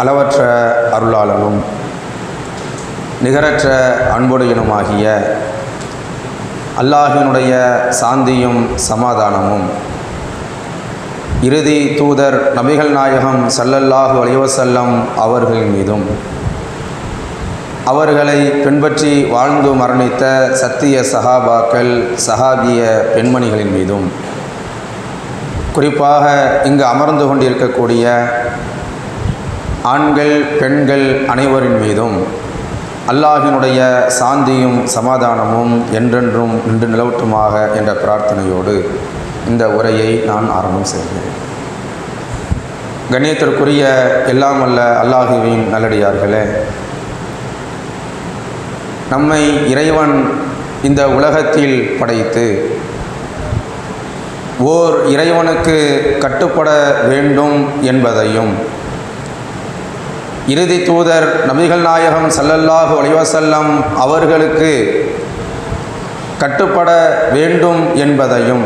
அளவற்ற அருளாளனும் நிகரற்ற அன்புடையனுமாகிய அல்லாஹினுடைய சாந்தியும் சமாதானமும். இறுதி தூதர் நபிகள் நாயகம் சல்லல்லாஹு அலைவசல்லம் அவர்கள் மீதும் அவர்களை பின்பற்றி வாழ்ந்து மரணித்த சத்திய சஹாபாக்கள் சஹாபிய பெண்மணிகளின் மீதும் குறிப்பாக இங்கு அமர்ந்து கொண்டிருக்கக்கூடிய ஆண்கள் பெண்கள் அனைவரின் மீதும் அல்லாஹினுடைய சாந்தியும் சமாதானமும் என்றென்றும் நின்று நிலவட்டுமாக என்ற பிரார்த்தனையோடு இந்த உரையை நான் ஆரம்பம் செய்கிறேன். கண்ணியத்திற்குரிய எல்லாம் அல்ல அல்லாஹுவின் நல்லடியார்களே நம்மை இறைவன் இந்த உலகத்தில் படைத்து ஓர் இறைவனுக்கு கட்டுப்பட வேண்டும் என்பதையும் இறுதி தூதர் நபிகள் நாயகம் சல்லல்லாஹு அலிவசல்லம் அவர்களுக்கு கட்டுப்பட வேண்டும் என்பதையும்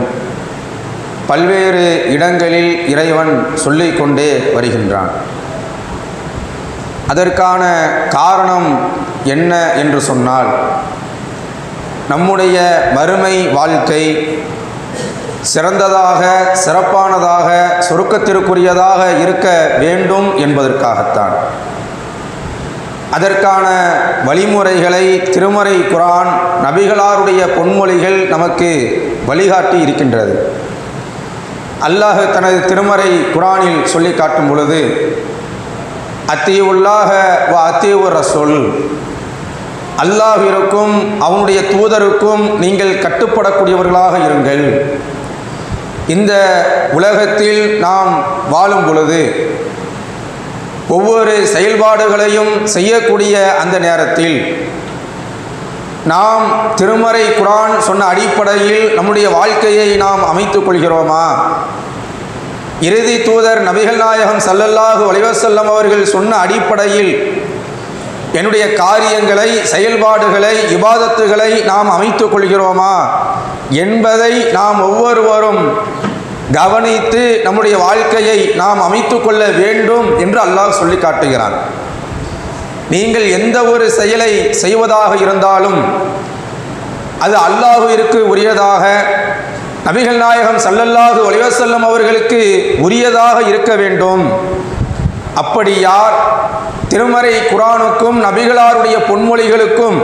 பல்வேறு இடங்களில் இறைவன் சொல்லிக்கொண்டே வருகின்றான். அதற்கான காரணம் என்ன என்று சொன்னால் நம்முடைய மறுமை வாழ்க்கை சிறந்ததாக சிறப்பானதாக சுருக்கத்திற்குரியதாக இருக்க வேண்டும் என்பதற்காகத்தான். அதற்கான வழிமுறைகளை திருமறை குரான் நபிகளாருடைய பொன்மொழிகள் நமக்கு வழிகாட்டி இருக்கின்றது. அல்லாஹ் தனது திருமறை குரானில் சொல்லி காட்டும் பொழுது அத்தியுள்ளாக வ அத்தீவு சொல் அல்லாஹிற்கும் அவனுடைய தூதருக்கும் நீங்கள் கட்டுப்படக்கூடியவர்களாக இருங்கள். இந்த உலகத்தில் நாம் வாழும் பொழுது ஒவ்வொரு செயல்பாடுகளையும் செய்யக்கூடிய அந்த நேரத்தில் நாம் திருமறை குரான் சொன்ன அடிப்படையில் நம்முடைய வாழ்க்கையை நாம் அமைத்துக் கொள்கிறோமா? இறுதி தூதர் நபிகள் நாயகம் சல்லல்லாஹு வலைவசல்லம் அவர்கள் சொன்ன அடிப்படையில் என்னுடைய காரியங்களை செயல்பாடுகளை இபாதத்துகளை நாம் அமைத்துக் கொள்கிறோமா? என்பதை நாம் ஒவ்வொருவரும் கவனித்து நம்முடைய வாழ்க்கையை நாம் அமைத்து கொள்ள வேண்டும் என்று அல்லாஹ் சொல்லி காட்டுகிறான். நீங்கள் எந்த ஒரு செயலை செய்வதாக இருந்தாலும் அது அல்லாஹுவிற்கு உரியதாக நபிகள் நாயகம் சல்லல்லாஹு ஒலிவசல்லம் அவர்களுக்கு உரியதாக இருக்க வேண்டும். அப்படி யார் திருமறை குரானுக்கும் நபிகளாருடைய பொன்மொழிகளுக்கும்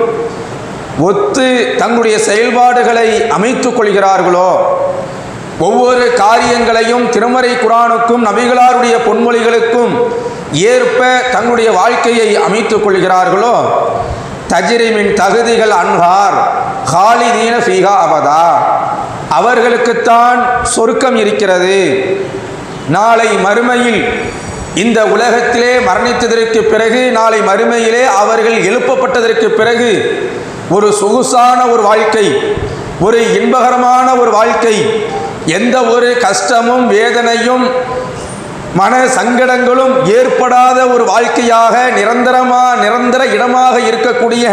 ஒத்து தங்களுடைய செயல்பாடுகளை அமைத்து கொள்கிறார்களோ ஒவ்வொரு காரியங்களையும் திருமறை குரானுக்கும் நபிகளாருடைய பொன்மொழிகளுக்கும் ஏற்ப தங்களுடைய வாழ்க்கையை அமைத்துக் கொள்கிறார்களோ? தஜிரிமின் தகுதிகள் அன்ஹார் ஹாலிதீன ஃபீகா அபதா. அவர்களுக்குத்தான் சொருக்கம் இருக்கிறது. நாளை மறுமையில் இந்த உலகத்திலே மரணித்ததற்கு பிறகு நாளை மறுமையிலே அவர்கள் எழுப்பப்பட்டதற்கு பிறகு ஒரு சொகுசான ஒரு வாழ்க்கை ஒரு இன்பகரமான ஒரு வாழ்க்கை எந்த ஒரு கஷ்டமும் வேதனையும் மன சங்கடங்களும் ஏற்படாத ஒரு வாழ்க்கையாக நிரந்தரமா நிரந்தர இடமாக இருக்கக்கூடிய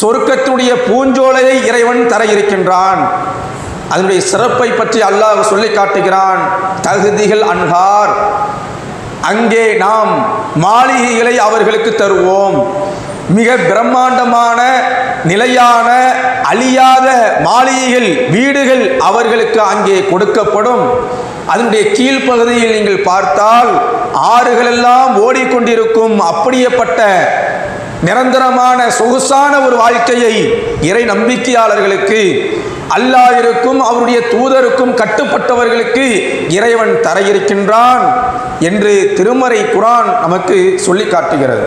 சொர்க்கத்துடைய பூஞ்சோலையை இறைவன் தர இருக்கின்றான். அதனுடைய சிறப்பை பற்றி அல்லாஹ் சொல்லி காட்டுகிறான். தகுதிகள் அன்கார் அங்கே நாம் மாளிகைகளை அவர்களுக்கு தருவோம். மிக பிரம்மாண்டமான நிலையான அழியாத மாளிகைகள் வீடுகள் அவர்களுக்கு அங்கே கொடுக்கப்படும். அதனுடைய கீழ்ப்பகுதியில் நீங்கள் பார்த்தால் ஆறுகளெல்லாம் ஓடிக்கொண்டிருக்கும் அப்படியேப்பட்ட நிரந்தரமான சொகுசான ஒரு வாழ்க்கையை இறை நம்பிக்கையாளர்களுக்கு அல்லாவிற்கும் அவருடைய தூதருக்கும் கட்டுப்பட்டவர்களுக்கு இறைவன் தர இருக்கின்றான் என்று திருமறை குரான் நமக்கு சொல்லி காட்டுகிறது.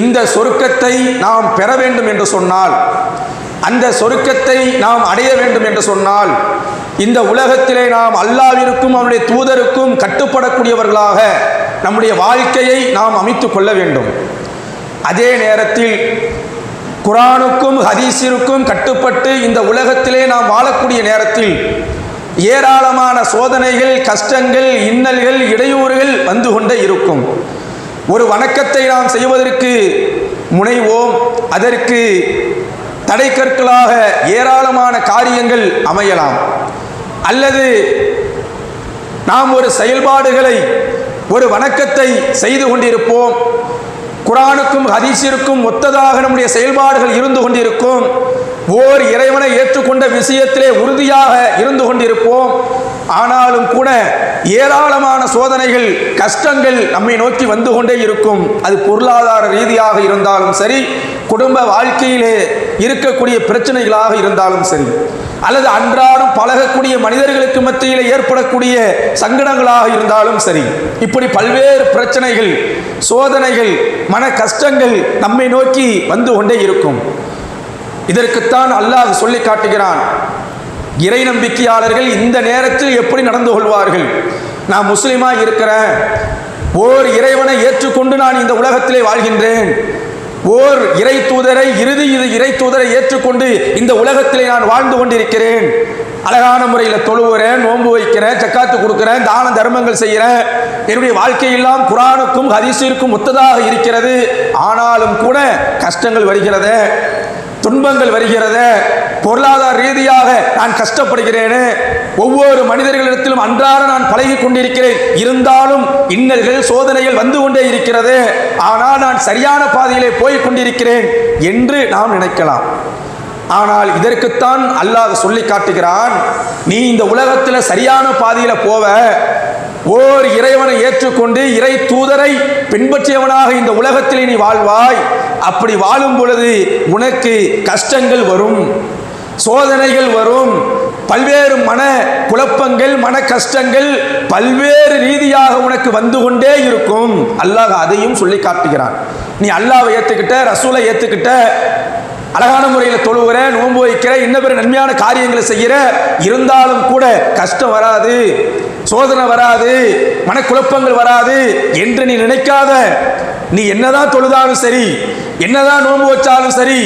இந்த சொருக்கத்தை நாம் பெற வேண்டும் என்று சொன்னால் அந்த சொருக்கத்தை நாம் அடைய வேண்டும் என்று சொன்னால் இந்த உலகத்திலே நாம் அல்லாவிற்கும் அவருடைய தூதருக்கும் கட்டுப்படக்கூடியவர்களாக நம்முடைய வாழ்க்கையை நாம் அமைத்து கொள்ள வேண்டும். அதே நேரத்தில் குரானுக்கும் ஹதீஸிற்கும் கட்டுப்பட்டு இந்த உலகத்திலே நாம் வாழக்கூடிய நேரத்தில் ஏராளமான சோதனைகள் கஷ்டங்கள் இன்னல்கள் இடையூறுகள் வந்து கொண்டே இருக்கும். ஒரு வணக்கத்தை நாம் செய்வதற்கு முனைவோம். அதற்கு தடை கற்களாக ஏராளமான காரியங்கள் அமையலாம். அல்லது நாம் ஒரு செயல்பாடுகளை ஒரு வணக்கத்தை செய்து கொண்டிருப்போம். குரானுக்கும் ஹதீஸிற்கும் ஒத்ததாக நம்முடைய செயல்பாடுகள் இருந்து கொண்டிருக்கும். ஓர் இறைவனை ஏற்றுக்கொண்ட விஷயத்திலே உறுதியாக இருந்து கொண்டிருப்போம். ஆனாலும் கூட ஏராளமான சோதனைகள் கஷ்டங்கள் நம்மை நோக்கி வந்து கொண்டே இருக்கும். அது பொருளாதார ரீதியாக இருந்தாலும் சரி குடும்ப வாழ்க்கையிலே இருக்கக்கூடிய பிரச்சனைகளாக இருந்தாலும் சரி அல்லது அன்றாடம் பழகக்கூடிய மனிதர்களுக்கு மத்தியில் ஏற்படக்கூடிய சங்கடங்களாக இருந்தாலும் சரி இப்படி பல்வேறு பிரச்சனைகள் சோதனைகள் மன கஷ்டங்கள் நம்மை நோக்கி வந்து கொண்டே இருக்கும். இதற்குத்தான் அல்லாஹ் சொல்லி காட்டுகிறான். இறை நம்பிக்கையாளர்கள் இந்த நேரத்தில் எப்படி நடந்து கொள்வார்கள்? நான் முஸ்லீமாக இருக்கிறேன். ஓர் இறைவனை ஏற்றுக்கொண்டு நான் இந்த உலகத்திலே வாழ்கின்றேன். ஓர் இறை தூதரை இறுதி இது இறை தூதரை ஏற்றுக்கொண்டு இந்த உலகத்திலே நான் வாழ்ந்து கொண்டிருக்கிறேன். அழகான முறையில் தொழுவுறேன் நோன்பு வைக்கிறேன் சக்காத்து கொடுக்குறேன் தான தர்மங்கள் செய்கிறேன். என்னுடைய வாழ்க்கையெல்லாம் குரானுக்கும் ஹதீஸிற்கும் ஒத்ததாக இருக்கிறது. ஆனாலும் கூட கஷ்டங்கள் வருகிறது. துன்பங்கள் வருகிறது பொருளாதார ரீதியாக நான் கஷ்டப்படுகிறேன். ஒவ்வொரு மனிதர்களிடத்திலும் அன்றாட நான் பழகி கொண்டிருக்கிறேன். இருந்தாலும் இன்னல்கள் சோதனைகள் வந்து கொண்டே இருக்கிறது. ஆனால் நான் சரியான பாதையிலே போய் கொண்டிருக்கிறேன் என்று நாம் நினைக்கலாம். ஆனால் இதற்குத்தான் அல்லாஹ் சொல்லி காட்டுகிறான் நீ இந்த உலகத்தில் சரியான பாதையில் போவ. ஓர் இறைவனை ஏற்றுக்கொண்டு இறை தூதரை பின்பற்றியவனாக இந்த உலகத்தில் நீ வாழ்வாய். அப்படி வாழும் பொழுது உனக்கு கஷ்டங்கள் வரும் சோதனைகள் வரும். பல்வேறு மன குழப்பங்கள் மன கஷ்டங்கள் பல்வேறு ரீதியாக உனக்கு வந்து கொண்டே இருக்கும். அல்லாஹ் அதையும் சொல்லி காட்டுகிறான். நீ அல்லாவை ஏற்றுக்கிட்ட ரசூலை ஏற்றுக்கிட்ட அழகான முறையில் தொழுகிற நோன்பு வைக்கிற இன்ன பிற நன்மையான காரியங்களை செய்கிற இருந்தாலும் கூட கஷ்டம் வராது சோதனை வராது மனக்குழப்பங்கள் வராது என்று நீ நினைக்காத. நீ என்னதான் தொழுதாலும் சரி என்னதான் நோன்பு வச்சாலும் சரி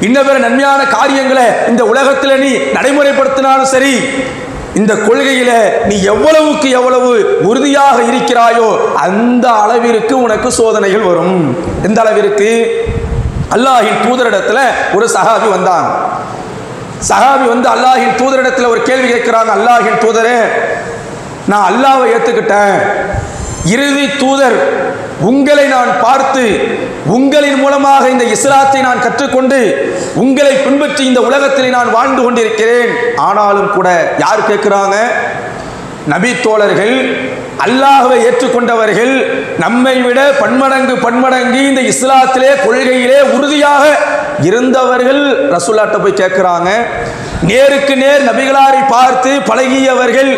இன்ன பிற நன்மையான காரியங்களை இந்த உலகத்தில் நீ நடைமுறைப்படுத்தினாலும் சரி இந்த கொள்கையில நீ எவ்வளவுக்கு எவ்வளவு உறுதியாக இருக்கிறாயோ அந்த அளவிற்கு உனக்கு சோதனைகள் வரும். எந்த அளவிற்கு? அல்லாஹின் தூதரிடத்துல ஒரு சஹாபி வந்தான். சஹாபி வந்து அல்லாஹின் தூதரிடத்துல ஒரு கேள்வி கேட்கிறாங்க அல்லாஹின் தூதரே நான் அல்லாவை ஏத்துக்கிட்டேன். இறுதி தூதர் உங்களை நான் பார்த்து உங்களின் மூலமாக இந்த இஸ்லாத்தை நான் கற்றுக்கொண்டு உங்களை பின்பற்றி இந்த உலகத்தில் நான் வாழ்ந்து கொண்டிருக்கிறேன். ஆனாலும் கூட யார் கேட்கிறாங்க? நபி தோழர்கள் அல்லாஹவை ஏற்றுக்கொண்டவர்கள் நம்மை விட பன்மடங்கு பன்மடங்கு இந்த இஸ்லாத்திலே கொள்கையிலே உறுதியாக இருந்தவர்கள் ரசூல்லாட்ட போய் கேட்குறாங்க. நேருக்கு நேர் நபிகளாரை பார்த்து பழகியவர்கள்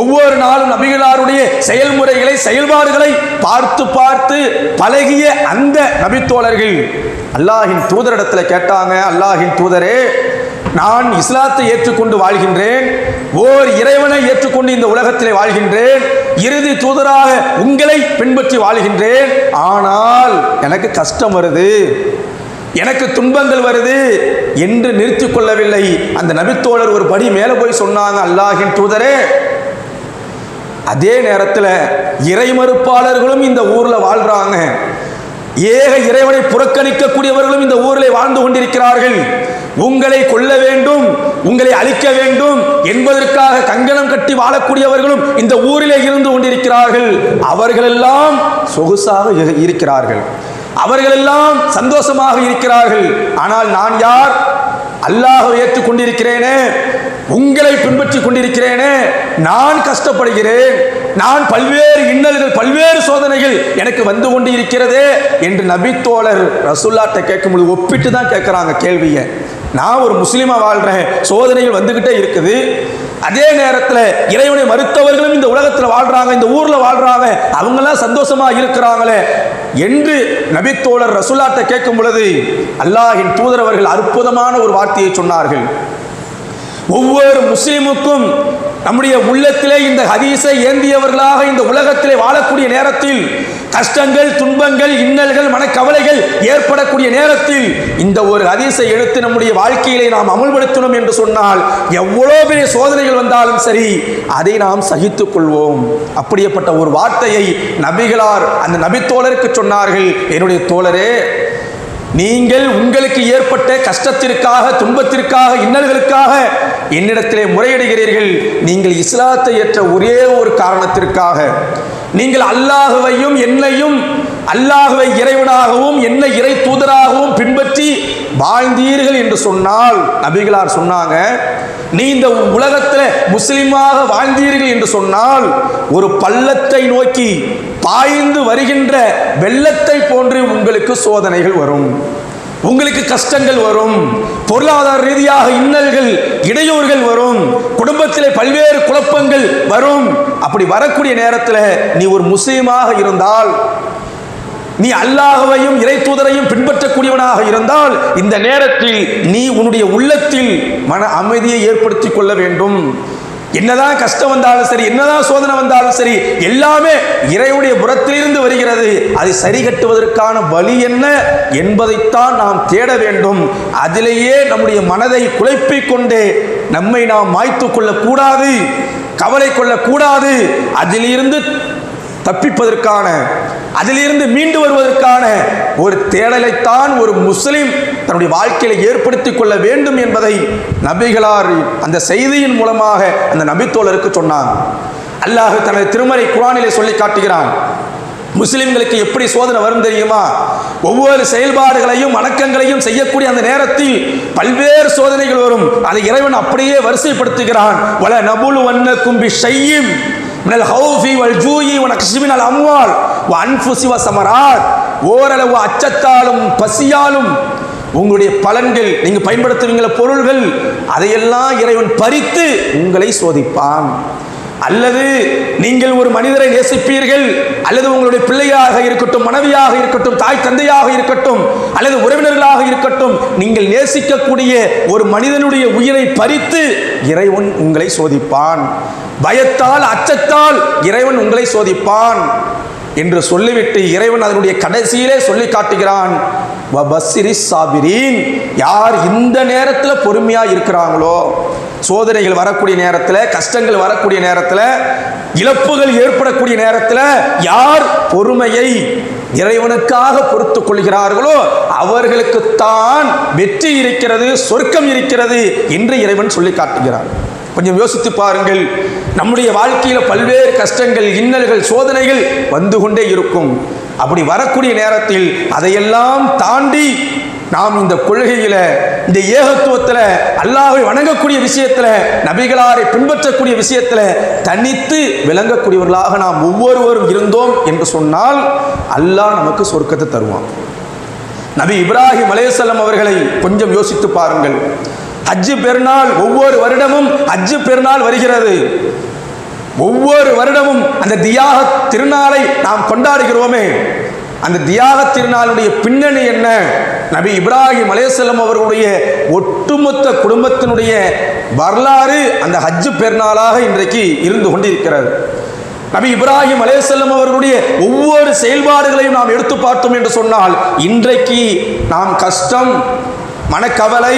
ஒவ்வொரு நாளும் நபிகளாருடைய செயல்முறைகளை செயல்பாடுகளை பார்த்து பார்த்து பழகிய அந்த நபித்தோழர்கள். அல்லாஹின் தூதரிடத்தில் கேட்டாங்க அல்லாஹின் தூதரே நான் இஸ்லாத்தை ஏற்றுக்கொண்டு வாழ்கின்றேன். ஓர் இறைவனை ஏற்றுக்கொண்டு இந்த உலகத்திலே வாழ்கின்றேன். இறுதி தூதராக உங்களை பின்பற்றி வாழ்கின்றேன். ஆனால் எனக்கு கஷ்டம் வருது. எனக்கு துன்பங்கள் வருது என்று நிறுத்தி கொள்ளவில்லை. அந்த நபித்தோழர் ஒரு படி மேலே போய் சொன்னாங்க அல்லாஹின் தூதரே அதே நேரத்தில் இறைமறுப்பாளர்களும் இந்த ஊரில் வாழ்கிறாங்க ஏக இறைவனை புறக்கணிக்கக்கூடியவர்களும் இந்த ஊரில் வாழ்ந்து கொண்டிருக்கிறார்கள். உங்களை கொல்ல வேண்டும் உங்களை அழிக்க வேண்டும் என்பதற்காக கங்கணம் கட்டி வாழக்கூடியவர்களும் இந்த ஊரிலே இருந்து கொண்டிருக்கிறார்கள். அவர்களெல்லாம் சொகுசாக இரு- இருக்கிறார்கள். அவர்களெல்லாம் சந்தோஷமாக இருக்கிறார்கள். ஆனால் நான் யார்? அல்லாஹை ஏற்றுக் கொண்டிருக்கிறேனே உங்களை பின்பற்றி கொண்டிருக்கிறேனே நான் கஷ்டப்படுகிறேன் நான் பல்வேறு இன்னல்கள் பல்வேறு சோதனைகள் எனக்கு வந்து கொண்டு இருக்கிறதே என்று நபித்தோழர் ரசுல்லாட்டை கேட்கும்போது ஒப்பிட்டு தான் கேட்குறாங்க கேள்வியை. நான் ஒரு முஸ்லீமா வாழ்கிறேன் சோதனைகள் வந்துக்கிட்டே இருக்குது. அதே நேரத்தில் இறைவனை மறுத்தவர்களும் இந்த உலகத்தில் வாழ்றாங்க இந்த ஊரில் வாழ்றாங்க. அவங்கெல்லாம் சந்தோஷமா இருக்கிறாங்களே என்று நபித்தோழர் ரசுல்லாட்ட கேட்கும் பொழுது அல்லாஹின் தூதரவர்கள் அற்புதமான ஒரு வார்த்தையை சொன்னார்கள். ஒவ்வொரு முஸ்லீமுக்கும் நம்முடைய உள்ளத்திலே இந்த ஹதீஸை ஏந்தியவர்களாக இந்த உலகத்திலே வாழக்கூடிய நேரத்தில் கஷ்டங்கள் துன்பங்கள் இன்னல்கள் மனக்கவலைகள் ஏற்படக்கூடிய நேரத்தில் இந்த ஒரு ஹதீஸை எடுத்து நம்முடைய வாழ்க்கையிலே நாம் அமுல்படுத்தணும் என்று சொன்னால் எவ்வளோ பெரிய சோதனைகள் வந்தாலும் சரி அதை நாம் சகித்துக் கொள்வோம். அப்படியேப்பட்ட ஒரு வார்த்தையை நபிகளார் அந்த நபித்தோழருக்கு சொன்னார்கள் என்னுடைய தோழரே நீங்கள் உங்களுக்கு ஏற்பட்ட கஷ்டத்திற்காக துன்பத்திற்காக இன்னல்களுக்காக என்னிடத்திலே முறையிடுகிறீர்கள். நீங்கள் இஸ்லாத்தை ஏற்ற ஒரே ஒரு காரணத்திற்காக. நீங்கள் அல்லாஹுவையும் என்னையும் அல்லாஹுவை இறைவனாகவும் என்னை இறை தூதராகவும் பின்பற்றி வாழ்ந்தீர்கள் என்று சொன்னால் நபிகளார் சொன்னாங்க நீ இந்த உலகத்தில் முஸ்லிமாக வாழ்ந்தீர்கள் என்று சொன்னால் ஒரு பள்ளத்தை நோக்கி பாய்ந்து வருகின்ற வெள்ளத்தை போன்று உங்களுக்கு சோதனைகள் வரும். உங்களுக்கு கஷ்டங்கள் வரும். பொருளாதார ரீதியாக இன்னல்கள் இடையூறுகள் வரும். குடும்பத்தில் பல்வேறு குழப்பங்கள் வரும். அப்படி வரக்கூடிய நேரத்தில் நீ ஒரு முஸ்லீமாக இருந்தால் நீ அல்லாஹவையும் இறை தூதரையும் பின்பற்றக்கூடியவனாக இருந்தால் இந்த நேரத்தில் நீ உன்னுடைய உள்ளத்தில் மன அமைதியை ஏற்படுத்திக் கொள்ள வேண்டும். என்னதான் கஷ்டம் வந்தாலும் சரி என்னதான் சோதனை வந்தாலும் சரி எல்லாமே இறைவுடைய புறத்திலிருந்து வருகிறது. அதை சரி கட்டுவதற்கான வழி என்ன என்பதைத்தான் நாம் தேட வேண்டும். அதிலேயே நம்முடைய மனதை குழப்பிக் கொண்டு நம்மை நாம் மாய்த்து கொள்ளக்கூடாது கவலை கொள்ளக்கூடாது. அதிலிருந்து தப்பிப்பதற்கான அதிலிருந்து மீண்டு வருவதற்கான ஒரு தேடலைத்தான் ஒரு முஸ்லிம் தன்னுடைய வாழ்க்கையில் ஏற்படுத்திக் கொள்ள வேண்டும் என்பதை நபிகளார் அந்த செய்தியின் மூலமாக அந்த நபித்தோழருக்கு சொன்னான் அல்லாஹ் தனது திருமறை குரானிலே சொல்லி காட்டுகிறான். முஸ்லிம்களுக்கு எப்படி சோதனை வரும் தெரியுமா? ஒவ்வொரு செயல்பாடுகளையும் வணக்கங்களையும் செய்யக்கூடிய அந்த நேரத்தில் பல்வேறு சோதனைகள் வரும். அதை இறைவன் அப்படியே வரிசைப்படுத்துகிறான். வல நபுல் வண்ண கும்பி செய்யும் மினல் ஹவுஃபி வல் ஜூயி உனக்கு மினல் அம்வால் வ அன்ஃபுசி வ ஓரளவு அச்சத்தாலும் பசியாலும் உங்களுடைய பலன்கள் நீங்கள் பயன்படுத்துவீங்கள பொருள்கள் அதையெல்லாம் இறைவன் பறித்து உங்களை சோதிப்பான். அல்லது நீங்கள் ஒரு மனிதரை நேசிப்பீர்கள் அல்லது உங்களுடைய பிள்ளையாக இருக்கட்டும் மனைவியாக இருக்கட்டும் தாய் தந்தையாக இருக்கட்டும் அல்லது உறவினர்களாக இருக்கட்டும் நீங்கள் நேசிக்கக்கூடிய ஒரு மனிதனுடைய உயிரை பறித்து இறைவன் உங்களை சோதிப்பான். பயத்தால் அச்சத்தால் இறைவன் உங்களை சோதிப்பான். என்று சொல்லிவிட்டு இறைவன் அதனுடைய கடைசியிலே சொல்லி காட்டுகிறான். வபஸ்ஸிரி சாபிரீன். யார் இந்த நேரத்தில் பொறுமையாக இருக்கிறாங்களோ சோதனைகள் வரக்கூடிய நேரத்தில் கஷ்டங்கள் வரக்கூடிய நேரத்தில் இழப்புகள் ஏற்படக்கூடிய நேரத்தில் யார் பொறுமையை இறைவனுக்காக பொறுத்து கொள்கிறார்களோ அவர்களுக்குத்தான் வெற்றி இருக்கிறது சொர்க்கம் இருக்கிறது என்று இறைவன் சொல்லி காட்டுகிறான். கொஞ்சம் யோசித்து பாருங்கள். நம்முடைய வாழ்க்கையில் பல்வேறு கஷ்டங்கள் இன்னல்கள் சோதனைகள் வந்து கொண்டே இருக்கும். அப்படி வரக்கூடிய நேரத்தில் அதையெல்லாம் தாண்டி நாம் இந்த கொள்கையில் இந்த ஏகத்துவத்தில் அல்லாஹை வணங்கக்கூடிய விஷயத்தில் நபிகளாரை பின்பற்றக்கூடிய விஷயத்தில் தனித்து விளங்கக்கூடியவர்களாக நாம் ஒவ்வொருவரும் இருந்தோம் என்று சொன்னால் அல்லாஹ் நமக்கு சொர்க்கத்தை தருவான். நபி இப்ராஹிம் அலையசல்லம் அவர்களை கொஞ்சம் யோசித்து பாருங்கள். ஹஜ்ஜு பெருநாள் ஒவ்வொரு வருடமும் ஹஜ்ஜு பெருநாள் வருகிறது. ஒவ்வொரு வருடமும் அந்த தியாக திருநாளை நாம் கொண்டாடுகிறோமே. அந்த தியாக திருநாளுடைய பின்னணி என்ன? நபி இப்ராஹிம் அலேசல்லம் அவர்களுடைய ஒட்டுமொத்த குடும்பத்தினுடைய வரலாறு அந்த ஹஜ்ஜு பெருநாளாக இன்றைக்கு இருந்து கொண்டிருக்கிறது. நபி இப்ராஹிம் அலேசல்லம் அவர்களுடைய ஒவ்வொரு செயல்பாடுகளையும் நாம் எடுத்து பார்த்தோம் என்று சொன்னால் இன்றைக்கு நாம் கஷ்டம் மனக்கவலை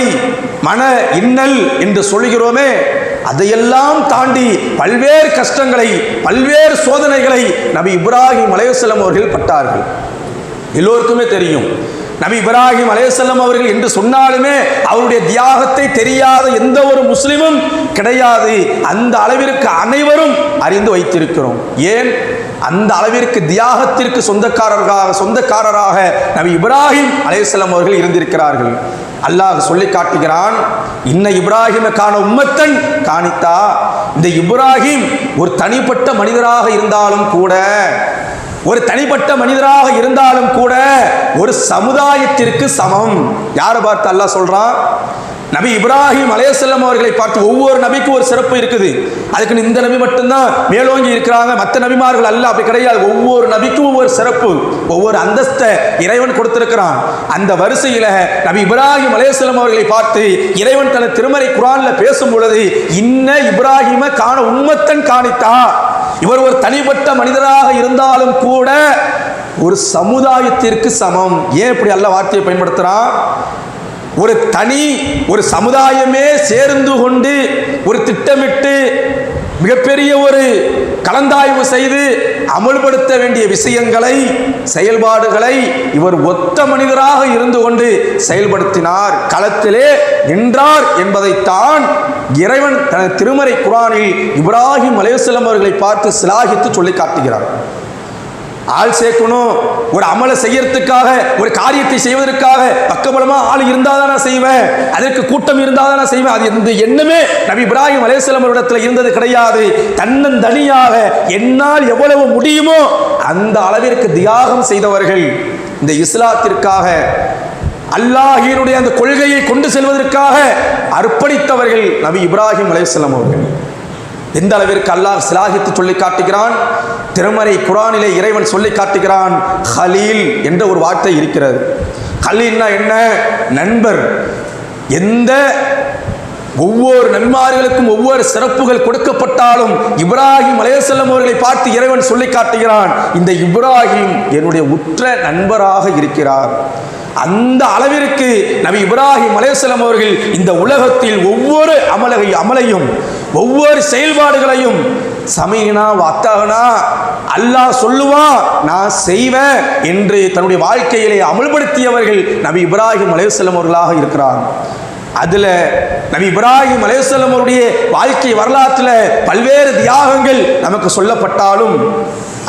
மன இன்னல் என்று சொல்கிறோமே அதையெல்லாம் தாண்டி பல்வேறு கஷ்டங்களை பல்வேறு சோதனைகளை நபி இப்ராஹிம் அலைஹிஸ்ஸலாம் அவர்கள் பட்டார்கள். எல்லோருக்குமே தெரியும். நபி இப்ராஹிம் அலேசல்லம் அவர்கள் என்று சொன்னாலுமே அவருடைய தியாகத்தை தெரியாத எந்த ஒரு முஸ்லிமும் கிடையாது. அந்த அளவிற்கு அனைவரும் அறிந்து வைத்திருக்கிறோம். ஏன்? அந்த அளவிற்கு தியாகத்திற்கு சொந்தக்காரர்களாக சொந்தக்காரராக நபி இப்ராஹிம் அலேசல்லம் அவர்கள் இருந்திருக்கிறார்கள். அல்லாஹ் சொல்லி காட்டுகிறான் இன்ன இப்ராஹிமுக்கான உம்மத்தன் காணித்தா. இந்த இப்ராஹிம் ஒரு தனிப்பட்ட மனிதராக இருந்தாலும் கூட ஒரு தனிப்பட்ட மனிதராக இருந்தாலும் கூட ஒரு சமுதாயத்திற்கு சமம். யாரை பார்த்து அல்லாஹ் சொல்றான்? நபி இப்ராஹிம் அலையசல்லம் அவர்களை பார்த்து ஒவ்வொரு நபிக்கும் ஒரு சிறப்பு இருக்குது. அதுக்கு இந்த நபி மட்டும்தான் மேலோங்கி இருக்கிறாங்க. மற்ற நபிமார்கள் அல்ல அப்படி கிடையாது. ஒவ்வொரு நபிக்கும் ஒவ்வொரு சிறப்பு ஒவ்வொரு அந்தஸ்தை இறைவன் கொடுத்திருக்கிறான். அந்த வரிசையில நபி இப்ராஹிம் அலையசல்லம் அவர்களை பார்த்து இறைவன் தனது திருமறை குரான்ல பேசும் பொழுது இன்ன இப்ராஹிம காண உண்மத்தன் காணித்தான் இவர் ஒரு தனிப்பட்ட மனிதராக இருந்தாலும் கூட ஒரு சமுதாயத்திற்கு சமம். ஏன் இப்படி அல்ல வார்த்தையை பயன்படுத்துகிறான் ஒரு தனி ஒரு சமுதாயமே சேர்ந்து கொண்டு ஒரு திட்டமிட்டு மிகப்பெரிய ஒரு கலந்தாய்வு செய்து அமல்படுத்த வேண்டிய விஷயங்களை செயல்பாடுகளை இவர் ஒத்த மனிதராக இருந்து கொண்டு செயல்படுத்தினார். களத்திலே நின்றார் என்பதைத்தான் இறைவன் தனது திருமறை குரானில் இப்ராஹிம் அலையுசலம் அவர்களை பார்த்து சிலாகித்து சொல்லி காட்டுகிறார் ஆள் சேர்க்கணும். ஒரு அமலை செய்யறதுக்காக ஒரு காரியத்தை செய்வதற்காக பக்கபலமா ஆள் இருந்தால் தான் நான் செய்வேன். அதற்கு கூட்டம் இருந்தால் தான் நான் செய்வேன். அது இந்த எண்ணமே நபி இப்ராஹிம் அலேஸ்லம் இடத்துல இருந்தது கிடையாது. தன்னந்தனியாக என்னால் எவ்வளவு முடியுமோ அந்த அளவிற்கு தியாகம் செய்தவர்கள் இந்த இஸ்லாத்திற்காக அல்லாஹினுடைய அந்த கொள்கையை கொண்டு செல்வதற்காக அர்ப்பணித்தவர்கள் நபி இப்ராஹிம் அலேஸ்லம் அவர்கள். எந்த அளவிற்கு அல்லாஹ் சிலாகித்து சொல்லி காட்டுகிறான்? திருமறை குரானிலே இறைவன் சொல்லி காட்டுகிறான். ஹலீல் என்ற ஒரு வார்த்தை இருக்கிறது. ஹலீல்னா என்ன? நண்பர். எந்த ஒவ்வொரு நன்மார்களுக்கும் ஒவ்வொரு சிறப்புகள் கொடுக்கப்பட்டாலும் இப்ராஹிம் அலையசல்லம் அவர்களை பார்த்து இறைவன் சொல்லி காட்டுகிறான். இந்த இப்ராஹிம் என்னுடைய உற்ற நண்பராக இருக்கிறார். அந்த அளவிற்கு நபி இப்ராஹிம் அலையசல்லம் அவர்கள் இந்த உலகத்தில் ஒவ்வொரு அமலகை அமலையும் ஒவ்வொரு செயல்பாடுகளையும் சமையனா வாத்தாகனா அல்லாஹ் சொல்லுவான் நான் செய்வேன் என்று தன்னுடைய வாழ்க்கையிலே அமல்படுத்தியவர்கள் நபி இப்ராஹிம் அலையுசல்லம் அவர்களாக இருக்கிறார். அதில் நபி இப்ராஹிம் அலையுசல்லம் அவருடைய வாழ்க்கை வரலாற்றில் பல்வேறு தியாகங்கள் நமக்கு சொல்லப்பட்டாலும்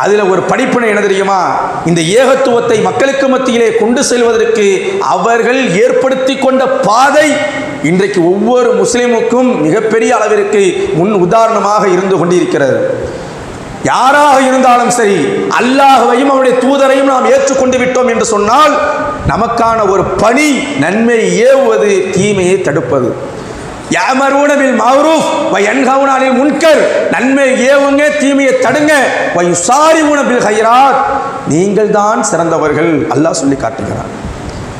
அதில் ஒரு படிப்பினை என்ன தெரியுமா? இந்த ஏகத்துவத்தை மக்களுக்கு மத்தியிலே கொண்டு செல்வதற்கு அவர்கள் ஏற்படுத்தி கொண்ட பாதை இன்றைக்கு ஒவ்வொரு முஸ்லீமுக்கும் மிகப்பெரிய அளவிற்கு முன் உதாரணமாக இருந்து கொண்டிருக்கிறது. யாராக இருந்தாலும் சரி அல்லாஹையும் அவருடைய தூதரையும் நாம் ஏற்றுக்கொண்டு விட்டோம் என்று சொன்னால் நமக்கான ஒரு பணி நன்மை ஏவுவது தீமையை தடுப்பது. யாமரூனவில் மௌரூஃப் வை அன்ஹவுனானில் முன்கர் நன்மை ஏவுங்க தீமையை தடுங்க வை சாரி உணவில் ஹைராத் நீங்கள் தான் சிறந்தவர்கள் அல்லாஹ் சொல்லி காட்டுகிறார்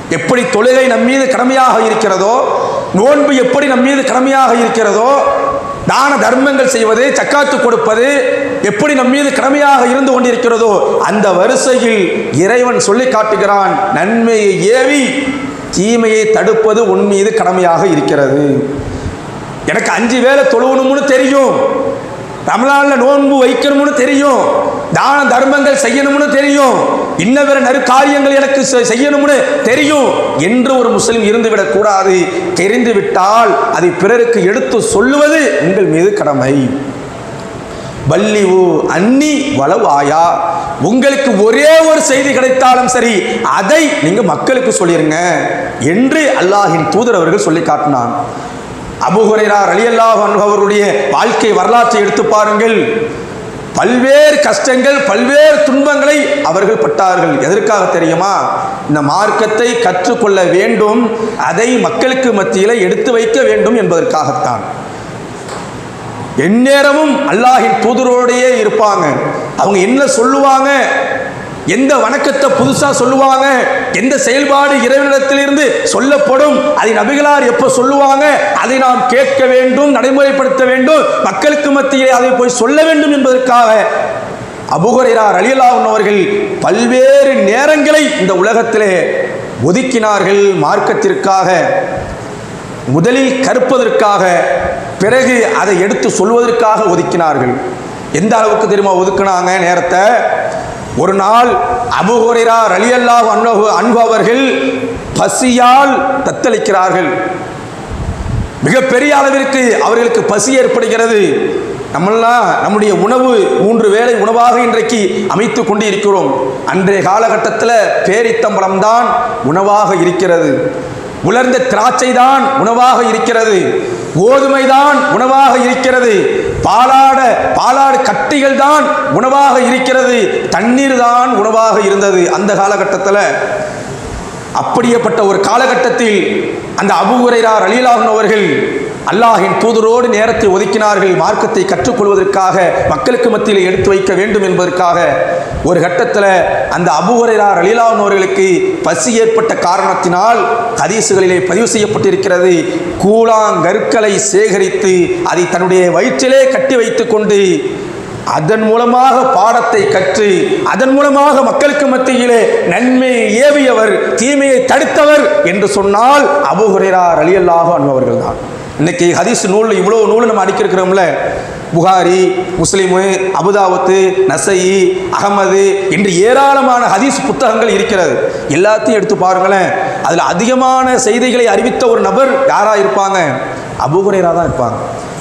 எப்படி தொழுகை நம் மீது கடமையாக இருக்கிறதோ நோன்பு எப்படி நம் மீது கடமையாக இருக்கிறதோ தான தர்மங்கள் செய்வது சக்காத்து கொடுப்பது எப்படி நம் மீது கடமையாக இருந்து கொண்டிருக்கிறதோ அந்த வரிசையில் இறைவன் சொல்லி காட்டுகிறான் நன்மையை ஏவி தீமையை தடுப்பது உன் மீது கடமையாக இருக்கிறது. எனக்கு அஞ்சு வேலை தொழுவணும்னு தெரியும். ரமலான்ல நோன்பு வைக்கணும்னு தெரியும். தான தர்மங்கள் செய்யணும்னு தெரியும். இன்ன பிற நறு காரியங்கள் எனக்கு செ- செய்யணும்னு தெரியும். என்று ஒரு முஸ்லீம் இருந்துவிடக் கூடாது. தெரிந்து விட்டால் அதை பிறருக்கு எடுத்து சொல்லுவது உங்கள் மீது கடமை. வள்ளிவு அன்னி வளவாயா. உங்களுக்கு ஒரே ஒரு செய்தி கிடைத்தாலும் சரி அதை நீங்க மக்களுக்கு சொல்லிருங்க. என்று அல்லாஹின் தூதர் அவர்கள் சொல்லி காட்டினான். அபுகுரையார் அலியல்லாஹ் அவருடைய வாழ்க்கை வரலாற்றை எடுத்து பாருங்கள். பல்வேறு கஷ்டங்கள் பல்வேறு துன்பங்களை அவர்கள் பட்டார்கள். எதற்காக தெரியுமா? இந்த மார்க்கத்தை கற்றுக்கொள்ள வேண்டும் அதை மக்களுக்கு மத்தியில் எடுத்து வைக்க வேண்டும் என்பதற்காகத்தான். எந்நேரமும் அல்லாஹின் தூதரோடையே இருப்பாங்க. அவங்க என்ன சொல்லுவாங்க? எந்த வணக்கத்தை புதுசாக சொல்லுவாங்க? எந்த செயல்பாடு இறைவனிடத்திலிருந்து சொல்லப்படும்? அதை நபிகளார் எப்போ சொல்லுவாங்க? அதை நாம் கேட்க வேண்டும் நடைமுறைப்படுத்த வேண்டும் மக்களுக்கு மத்தியிலே அதை போய் சொல்ல வேண்டும் என்பதற்காக அபுகுரைரார் அலியலா அவர்கள் பல்வேறு நேரங்களை இந்த உலகத்திலே ஒதுக்கினார்கள் மார்க்கத்திற்காக முதலில் கற்பதற்காக பிறகு அதை எடுத்து சொல்வதற்காக ஒதுக்கினார்கள். எந்த அளவுக்கு தெரியுமா ஒதுக்குனாங்க நேரத்தை? ஒரு நாள் அபுஹுரைரா ரலியல்லா அன்ஹு அன்பவர்கள் பசியால் தத்தளிக்கிறார்கள். மிகப்பெரிய அளவிற்கு அவர்களுக்கு பசி ஏற்படுகிறது. நம்மெல்லாம் நம்முடைய உணவு மூன்று வேளை உணவாக இன்றைக்கு அமைத்து கொண்டு இருக்கிறோம் அன்றைய காலகட்டத்தில் பேரித்தம்பளம் தான் உணவாக இருக்கிறது. உலர்ந்த திராட்சை தான் உணவாக இருக்கிறது. கோதுமை தான் உணவாக இருக்கிறது. பாலாட பாலாடு கட்டிகள் தான் உணவாக இருக்கிறது. தண்ணீர் தான் உணவாக இருந்தது. அந்த காலகட்டத்தில் அப்படியேப்பட்ட ஒரு காலகட்டத்தில் அந்த அபுகுரைரார் அலிலாகன் அவர்கள் அல்லாஹின் தூதரோடு நேரத்தை ஒதுக்கினார்கள் மார்க்கத்தை கற்றுக்கொள்வதற்காக மக்களுக்கு மத்தியில் எடுத்து வைக்க வேண்டும் என்பதற்காக. ஒரு கட்டத்தில் அந்த அபுகுரைரார் அலிலாகன் அவர்களுக்கு பசி ஏற்பட்ட காரணத்தினால் ஹதீசுகளிலே பதிவு செய்யப்பட்டிருக்கிறது. கூழாங்கற்களை சேகரித்து அதை தன்னுடைய வயிற்றிலே கட்டி வைத்துக்கொண்டு அதன் மூலமாக பாடத்தை கற்று அதன் மூலமாக மக்களுக்கு மத்தியிலே நன்மையை ஏவியவர் தீமையை தடுத்தவர் என்று சொன்னால் அபு ஹுரேரா அன்பவர்கள் தான் இன்னைக்கு ஹதீஸ் நூல் இவ்வளோ நூல் நம்ம அடிக்கிருக்கிறோம்ல. புகாரி முஸ்லீமு அபுதாவத்து நசை அகமது என்று ஏராளமான ஹதீஸ் புத்தகங்கள் இருக்கிறது. எல்லாத்தையும் எடுத்து பாருங்களேன். அதில் அதிகமான செய்திகளை அறிவித்த ஒரு நபர் யாராக இருப்பாங்க? அபுகுரேரா தான் இருப்பாங்க.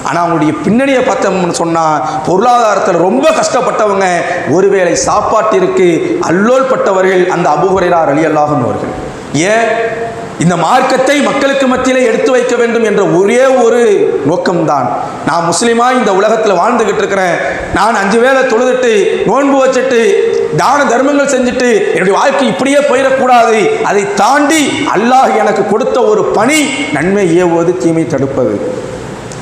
ஆனால் அவங்களுடைய பின்னணியை பார்த்தோம்னு சொன்னால் பொருளாதாரத்தில் ரொம்ப கஷ்டப்பட்டவங்க ஒருவேளை சாப்பாட்டிற்கு அல்லோல் பட்டவர்கள் அந்த அபுகுரேரா அலி அவர்கள். ஏன்? இந்த மார்க்கத்தை மக்களுக்கு மத்தியிலே எடுத்து வைக்க வேண்டும் என்ற ஒரே ஒரு நோக்கம்தான். நான் முஸ்லீமா இந்த உலகத்தில் வாழ்ந்துகிட்டு இருக்கிறேன். நான் அஞ்சு வேளை தொழுதுட்டு நோன்பு வச்சுட்டு தான தர்மங்கள் செஞ்சுட்டு என்னுடைய வாழ்க்கை இப்படியே போயிடக்கூடாது. அதை தாண்டி அல்லாஹ் எனக்கு கொடுத்த ஒரு பணி நன்மை ஏவுவது தீமை தடுப்பது.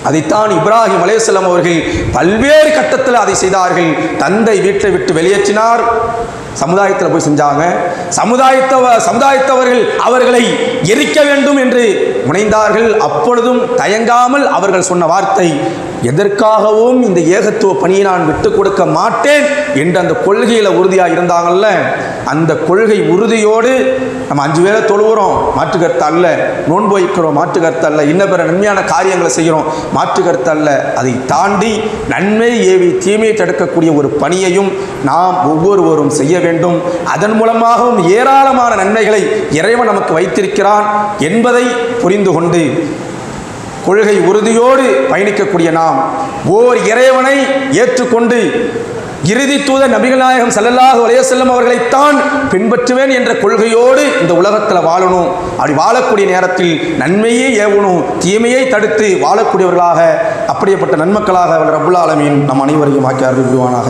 அதைத்தான் இப்ராஹிம் அலைஹிஸ்ஸலாம் அவர்கள் பல்வேறு கட்டத்தில் அதை செய்தார்கள். தந்தை வீட்டை விட்டு வெளியேற்றினார். சமுதாயத்தில் போய் செஞ்சாங்க. சமுதாயத்தவ சமுதாயத்தவர்கள் அவர்களை எரிக்க வேண்டும் என்று முனைந்தார்கள். அப்பொழுதும் தயங்காமல் அவர்கள் சொன்ன வார்த்தை எதற்காகவும் இந்த ஏகத்துவ பணியை நான் விட்டு கொடுக்க மாட்டேன் என்று அந்த கொள்கையில் உறுதியாக இருந்தாங்கல்ல? அந்த கொள்கை உறுதியோடு நம்ம அஞ்சு பேரை தொழுகிறோம் மாற்றுக்கருத்து அல்ல. நோன்பு வைக்கிறோம். மாற்றுக்கருத்து அல்ல. இன்ன பிற நன்மையான காரியங்களை செய்கிறோம். மாற்றுக்கருத்து அல்ல. அதை தாண்டி நன்மை ஏவி தீமையை தடுக்கக்கூடிய ஒரு பணியையும் நாம் ஒவ்வொருவரும் செய்ய வேண்டும். அதன் மூலமாகவும் ஏராளமான நன்மைகளை இறைவன் நமக்கு வைத்திருக்கிறான் என்பதை புரிந்து கொண்டு கொள்கை உறுதியோடு பயணிக்கக்கூடிய நாம் ஓர் இறைவனை ஏற்றுக்கொண்டு இறுதி தூத நபிகள் நாயகம் ஸல்லல்லாஹு அலைஹி அவர்களைத்தான் பின்பற்றுவேன் என்ற கொள்கையோடு இந்த உலகத்தில் வாழணும். அப்படி வாழக்கூடிய நேரத்தில் நன்மையே ஏவணும் தீமையை தடுத்து வாழக்கூடியவர்களாக அப்படியேப்பட்ட நன்மக்களாக ரப்புல் ஆலமீன் நம் அனைவரையும் ஆக்கி அருள் புரிவானாக